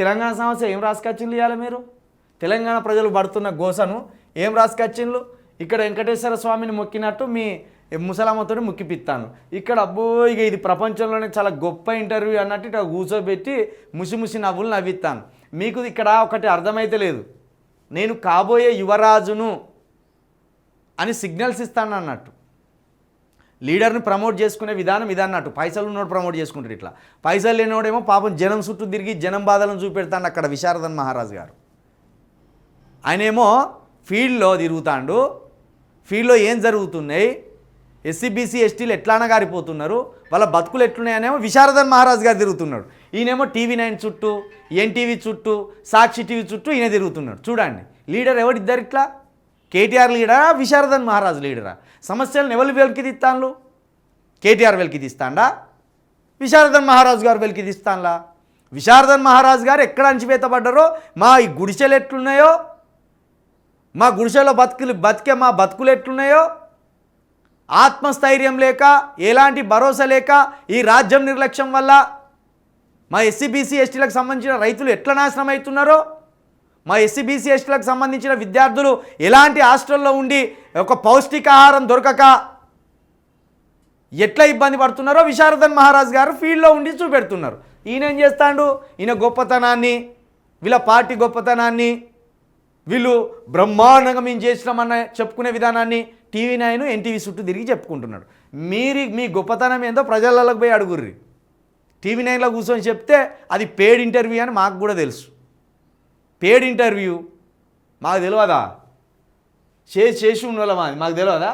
తెలంగాణ సమస్య ఏం రాసుకొచ్చిండ్లు ఇవ్వాలి మీరు? తెలంగాణ ప్రజలు పడుతున్న గోసను ఏం రాసుకొచ్చిండ్లు ఇక్కడ వెంకటేశ్వర స్వామిని మొక్కినట్టు మీ ముసలామతో ముక్కిపిస్తాను ఇక్కడ అబ్బో ఇక ఇది ప్రపంచంలోనే చాలా గొప్ప ఇంటర్వ్యూ అన్నట్టు ఇక్కడ కూర్చోబెట్టి ముసి ముసి నవ్వులు నవ్విస్తాను మీకు ఇక్కడ ఒకటి అర్థమైతే లేదు. నేను కాబోయే యువరాజును అని సిగ్నల్స్ ఇస్తాను అన్నట్టు. లీడర్ని ప్రమోట్ చేసుకునే విధానం ఇది అన్నట్టు. పైసలు ఉన్నోడు ప్రమోట్ చేసుకుంటారు ఇట్లా. పైసలు లేనివాడేమో పాపం జనం చుట్టూ తిరిగి జనం బాధలను చూపెడతాడు అక్కడ విశారదన్ మహారాజ్ గారు. ఆయనేమో ఫీల్డ్లో తిరుగుతాడు. ఫీల్డ్లో ఏం జరుగుతున్నాయి? ఎస్సీబీసీ ఎస్టీలు ఎట్లానా గారిపోతున్నారు? వాళ్ళ బతుకులు ఎట్లున్నాయనేమో విశారదన్ మహారాజ్ గారు తిరుగుతున్నాడు. ఈయనేమో టీవీ నైన్ చుట్టూ ఎన్టీవీ చుట్టూ సాక్షి టీవీ చుట్టూ ఈయన తిరుగుతున్నాడు. చూడండి లీడర్ ఎవరిద్దరు ఇట్లా కేటీఆర్ లీడరా విశారదన్ మహారాజ్ లీడరా? సమస్యలను ఎవరు వెలికి తీస్తాను కేటీఆర్ వెలికి తీస్తాడా? విశారదన్ మహారాజు గారు వెలికి తీస్తానులా? విశారదన్ మహారాజు గారు ఎక్కడ అంచివేతపడ్డారో? మా ఈ గుడిసెలు ఎట్లున్నాయో? మా గుడిసెలో బతుకులు బతికే మా బతుకులు ఎట్లున్నాయో? ఆత్మస్థైర్యం లేక ఎలాంటి భరోసా లేక ఈ రాజ్యం నిర్లక్ష్యం వల్ల మా ఎస్సీబీసీ ఎస్టీలకు సంబంధించిన రైతులు ఎట్లా నాశనం అవుతున్నారో? మా ఎస్సీ బీసీ ఎస్టీలకు సంబంధించిన విద్యార్థులు ఎలాంటి హాస్టల్లో ఉండి ఒక పౌష్టికాహారం దొరకక ఎట్లా ఇబ్బంది పడుతున్నారో విశారదన్ మహారాజ్ గారు ఫీల్డ్లో ఉండి చూపెడుతున్నారు. ఈయన ఏం చేస్తాడు? ఈయన గొప్పతనాన్ని వీళ్ళ పార్టీ గొప్పతనాన్ని వీళ్ళు బ్రహ్మాండంగా మేము చేసినామన్న చెప్పుకునే విధానాన్ని టీవీ నైన్ ఎన్టీవీ చుట్టూ తిరిగి చెప్పుకుంటున్నాడు. మీరు మీ గొప్పతనం ఏందో ప్రజలలోకి పోయి అడుగుర్రి. టీవీ నైన్లో కూర్చొని చెప్తే అది పేడ్ ఇంటర్వ్యూ అని మాకు కూడా తెలుసు. పేడ్ ఇంటర్వ్యూ మాకు తెలియదా చేసి చేసి ఉన్న మాకు తెలియదా